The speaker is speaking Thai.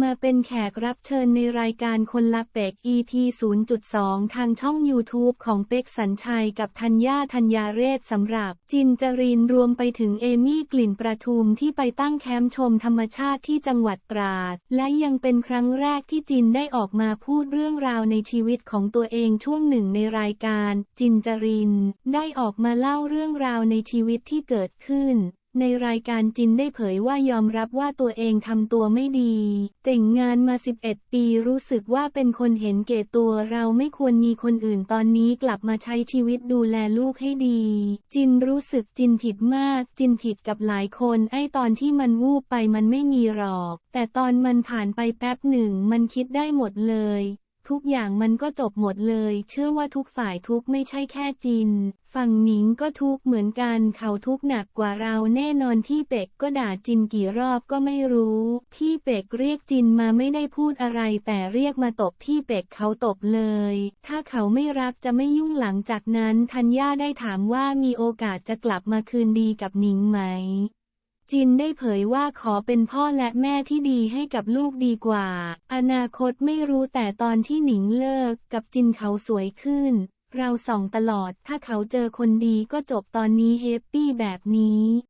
มาเป็นแขกรับเชิญในรายการคนละเป็ก EP 0.2 ทางช่อง YouTube ของเป็กสัญชัยกับธัญญาธัญญาเรศสำหรับ จินจรินรวมไปถึงเอมี่กลิ่นประทุมที่ไปตั้งแคมป์ชมธรรมชาติที่จังหวัดตราด และยังเป็นครั้งแรกที่จินได้ออกมาพูดเรื่องราวในชีวิตของตัวเองช่วงหนึ่งในรายการ จินจริน ได้ออกมาเล่าเรื่องราวในชีวิตที่เกิดขึ้น ในรายการจินได้เผยว่ายอมรับว่าตัวเองทำตัวไม่ดี แต่งงานมา 11 ปีรู้สึกว่าเป็นคนเห็นแก่ตัวเราไม่ควรมีคนอื่นตอนนี้กลับมาใช้ชีวิตดูแลลูกให้ดี จินรู้สึกจินผิดมาก จินผิดกับหลายคน ไอ้ตอนที่มันวูบไปมันไม่มีหรอก แต่ตอนมันผ่านไปแป๊บหนึ่งมันคิดได้หมดเลย ทุกอย่างมันก็จบหมดเลย เชื่อว่าทุกฝ่ายทุกไม่ใช่แค่จิน ฝั่งหนิงก็ทุกเหมือนกันเขาทุกหนักกว่าเราแน่นอนที่เป็กก็ด่าจินกี่รอบก็ไม่รู้ที่เป็กเรียกจินมาไม่ได้พูดอะไร แต่เรียกมาตบที่เป็กเขาตบเลย ถ้าเขาไม่รักจะไม่ยุ่งหลังจากนั้นธัญญาได้ถามว่ามีโอกาสจะกลับมาคืนดีกับหนิงไหม จินได้เผยว่าขอเป็นพ่อและแม่ที่ดีให้กับลูกดีกว่า อนาคตไม่รู้แต่ตอนที่หนิงเลิกกับจินเขาสวยขึ้น เราส่องตลอดถ้าเขาเจอคนดีก็จบตอนนี้เฮปปี้แบบนี้